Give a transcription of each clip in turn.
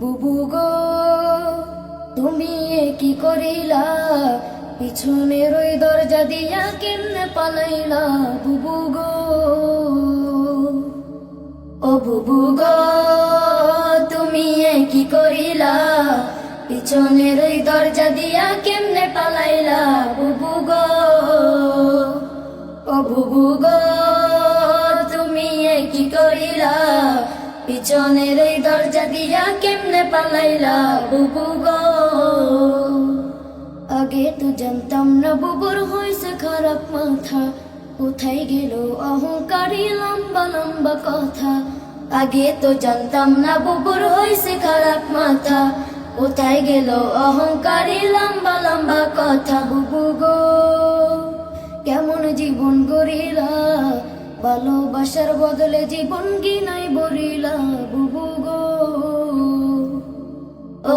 বুবু গো, তুমি কি করিলা? পিছনের ওই দরজা দিয়া কেমনে পালাইলা? বুবু গো, ও বুবু গো, তুমি কি করিলা? পিছনের ওই দরজা দিয়া কেমনে পালাইলা? বুবু গো, ও বুবু গো, তুমি কি করিলা? পিছনের এই দরজা দিয়া কেমনে পালাইলা বুবু গো? আগে তো জানতাম না বুবুর হয়েছে খারাপ মাথা। কোথায় গেল অহংকারী লম্বা লম্বা কথা। আগে তো জানতাম না বুবুর হয়েছে খারাপ মাথা। কোথায় গেল অহংকারী লম্বা লম্বা কথা বুবু গো? কেমন জীবন গড়িলা? ভালোবাসার বদলে জীবন কি নাই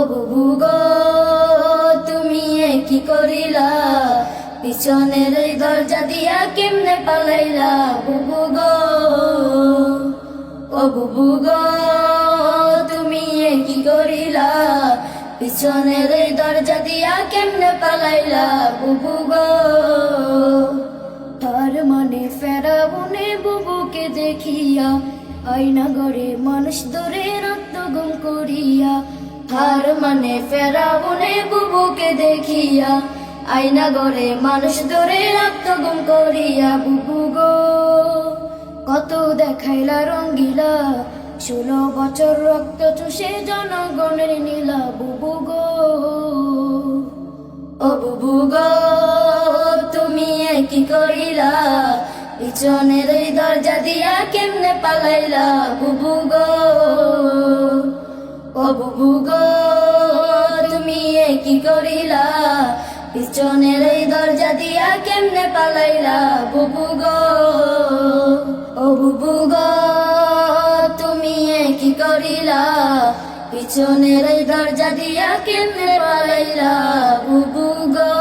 বুবু গো তুমি কি করিলা? পিছনের এই দরজা দিয়া কেমনে পালাইলা? বুবু গো ও বুবু তুমি কি করিলা? পিছনের এই দরজা দিয়া কেমনে পালাইলা? বুবু গো তার মানে ফেরাবনে বুবুকে দেখিয়া আয়না গড়ে মানুষ ধরে রক্ত গুম মানে ফেরাবনে বুবুকে দেখিয়া আয়না গড়ে মানুষ ধরে রক্ত গুম করিয়া, বুবু গো, কত দেখাইলা রঙ্গিলা, ষোলো বছর রক্ত চুষে জনগণের নীলা, বুবু গো, ও বুবু গো, তুমি কি করিলা, পিছনের দরজা দিয়া কেমনে পালাইলা, বুবু গো, ও বুবু গো করিলা পিছনের এই দরজা দিয়া কেমনে পালাইলা? বুবু গো, ও বুবু গো, তুমি কি করিলা? পিছনের এই দরজা দিয়া কেমনে পালাইলা? বুবু গো